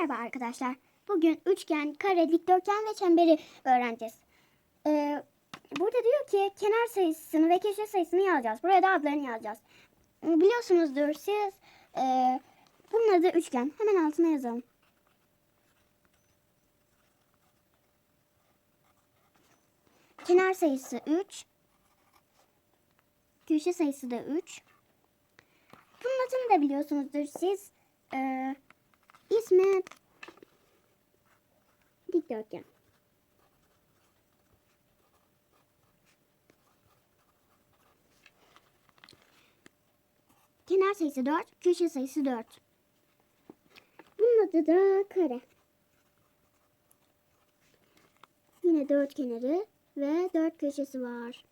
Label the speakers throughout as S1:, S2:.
S1: Merhaba arkadaşlar. Bugün üçgen, kare, dikdörtgen ve çemberi öğreneceğiz. Ee, burada diyor ki kenar sayısını ve köşe sayısını yazacağız. Buraya da adlarını yazacağız. Biliyorsunuzdur siz e, bunun adı üçgen. Hemen altına yazalım. Kenar sayısı 3. Köşe sayısı da 3. Bunun adını da biliyorsunuzdur siz. Ee, dikdörtgen. Kenar sayısı 4, köşe sayısı 4. Bunun adı da kare. Yine dört kenarı ve dört köşesi var.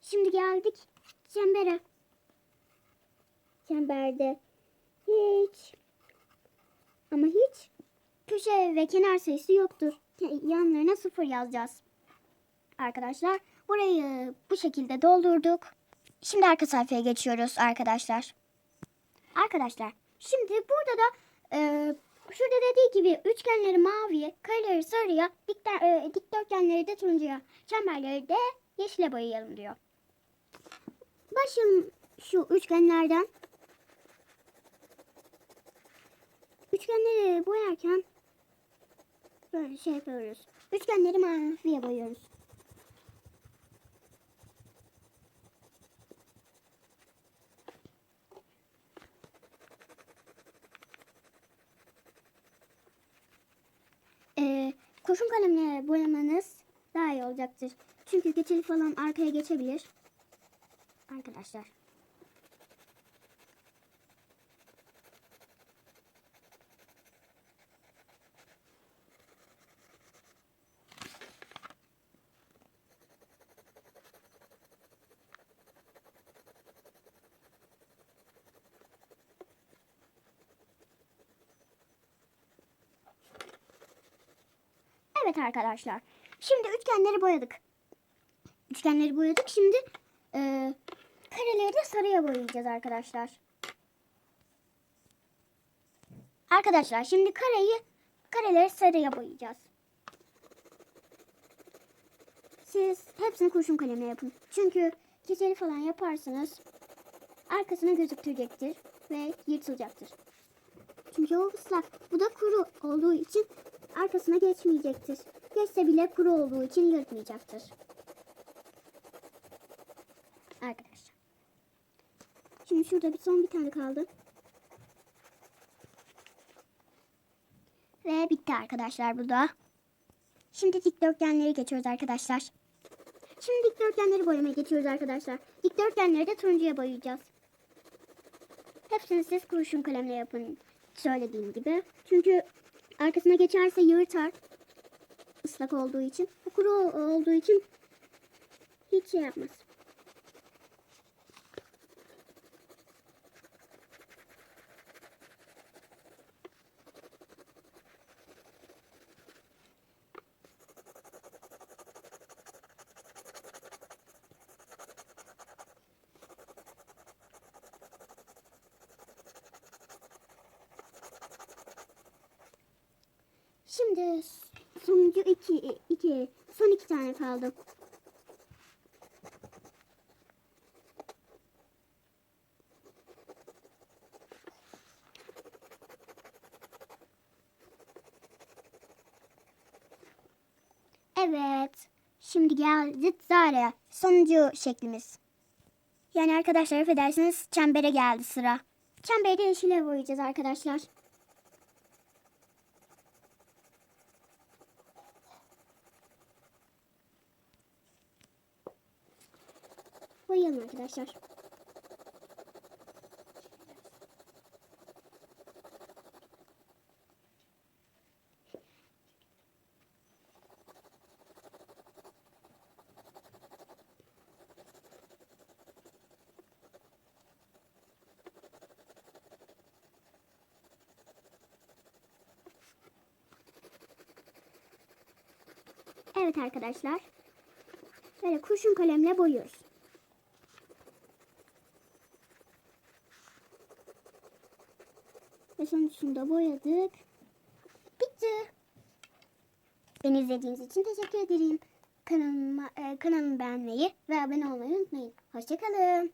S1: Şimdi geldik çembere. Çemberde hiç ama hiç köşe ve kenar sayısı yoktur. Yanlarına sıfır yazacağız. Arkadaşlar burayı bu şekilde doldurduk. Şimdi arka sayfaya geçiyoruz arkadaşlar. Arkadaşlar şimdi burada da e, şurada dediği gibi üçgenleri maviye, kareleri sarıya, dikten, e, dikdörtgenleri de turuncuya, çemberleri de yeşile boyayalım diyor. Başlayalım şu üçgenlerden. Üçgenleri boyarken böyle şey yapıyoruz. Üçgenleri maviye boyuyoruz. Ee, kurşun kalemle boyamanız daha iyi olacaktır. Çünkü geçili falan arkaya geçebilir. Arkadaşlar. Evet arkadaşlar. Şimdi üçgenleri boyadık. Üçgenleri boyadık. Şimdi e, kareleri de sarıya boyayacağız arkadaşlar. Arkadaşlar şimdi kareyi kareleri sarıya boyayacağız. Siz hepsini kurşun kalemle yapın. Çünkü keçeli falan yaparsanız arkasına gözüktürecektir ve yırtılacaktır. Çünkü o ıslak. Bu da kuru olduğu için arkasına geçmeyecektir. Geçse bile kuru olduğu için yırtmayacaktır. Arkadaşlar. Şimdi şurada bir son bir tane kaldı. Ve bitti arkadaşlar bu da. Şimdi dikdörtgenleri geçiyoruz arkadaşlar. Şimdi dikdörtgenleri boyamaya geçiyoruz arkadaşlar. Dikdörtgenleri de turuncuya boyayacağız. Hepsini siz kurşun kalemle yapın. Söylediğim gibi. Çünkü arkasına geçerse yırtar. Islak olduğu için. Kuru olduğu için hiç şey yapmaz. Şimdi sonuncu iki, iki, son iki tane kaldı. Evet. Şimdi geldi Zara. Sonuncu şeklimiz. Yani arkadaşlar affedersiniz çembere geldi sıra. Çemberi de yeşile boyayacağız arkadaşlar. Boyayalım arkadaşlar. Evet arkadaşlar. Böyle kurşun kalemle boyuyoruz. Ve sonucunda boyadık. bitti. Beni izlediğiniz için teşekkür ederim. Kanalıma, e, kanalımı beğenmeyi ve abone olmayı unutmayın. Hoşçakalın.